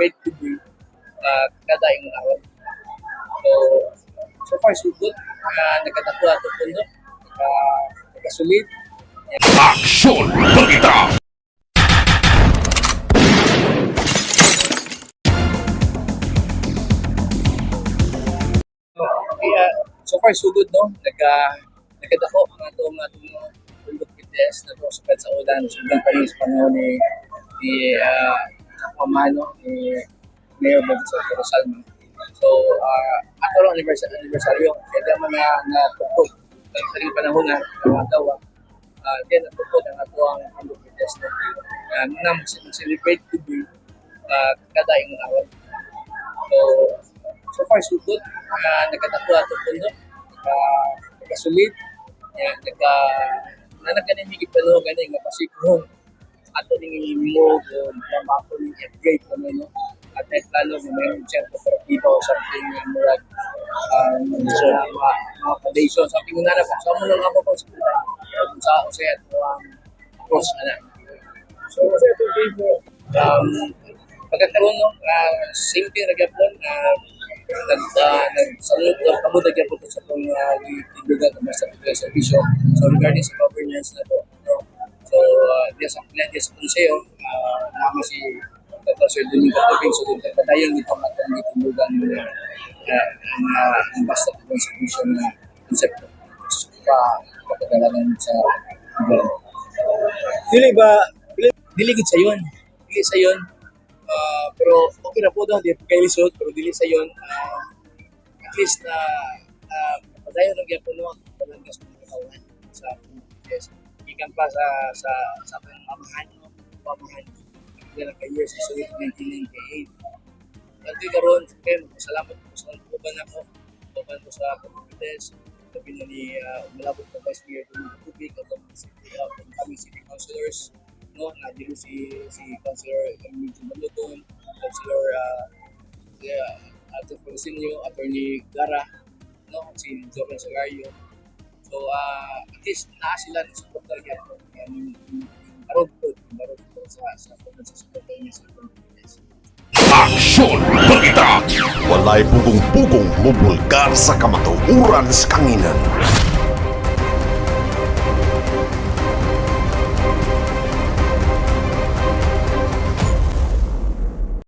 celebrate today uh, kada yung araw. So, so far so good. Uh, nagkatapo ato pundo. Uh, nagkasulit. Aksyon Balita! Kaya, so far so good, no? Nagka, nagkadako ang ato mga tumo tundok BTS na to sa sa ulan. Sobrang pa rin sa panahon ni ni uh, Kapamano, ni Mayor Bonso Rosalma. So, uh, ato lang anniversary, anniversaryo. Kaya naman na natupog. Ang taling panahon na, nakagawa. Uh, kaya natupog ang ato ang tundok BTS na uh, na mag-celebrate today uh, kada yung araw. So, so far so good. Uh, nagkatapo ato pundo. Uh, nagkasulit. Yeah, nagka na nagkanin higit pa no ganing nga pasikon ato ning mo kung mamapo ning upgrade no? At may plano mo may check operatiba o something nga murag um, so, mga, mga foundation. Something na na so mo lang ako kung sa kung sa o sa ang cross ana so sa ito dito um pagkakaroon no uh, same thing ra gyapon uh, nag uh, nagsalud ng kamudag gyapon sa itong uh, tindugan ng sa servisyo so regarding sa governance na to uh, sa diya sa konseo uh, naman si Dr. Sir Domingo Tubing so dito padayon dito ang atong tindugan na uh, ang uh, ang basta sa servisyo na konsepto pa kapagalanan sa gobyerno. Dili ba dili gid sa yon dili sa yon Ah, pero okay na po daw di kay lisod pero dili sa yon ah, at least na uh, padayon lang gyapon no ang palanggas ng katawan sa yes ikan pa sa sa sa atong mamahan no? Pamahan dila ka years sa 1998 Nanti karon kay salamat po sa uban ako. Uban ko sa Pilipinas sabi na ni uh, malabot na Vice Mayor ng Tubig at ang city, kami city councilors no? Na dito si si Councilor Emilio Maluton, Councilor uh, yeah, Ato Polisinio, Attorney Gara, no? Si Joven Sagario. So uh, at least naa sila ng supporter yung barod po, barod po sa sa sa supporter niya sa. Aksyon Balita! Walay pugong-pugong mubulgar sa kamatuuran sa kanginan.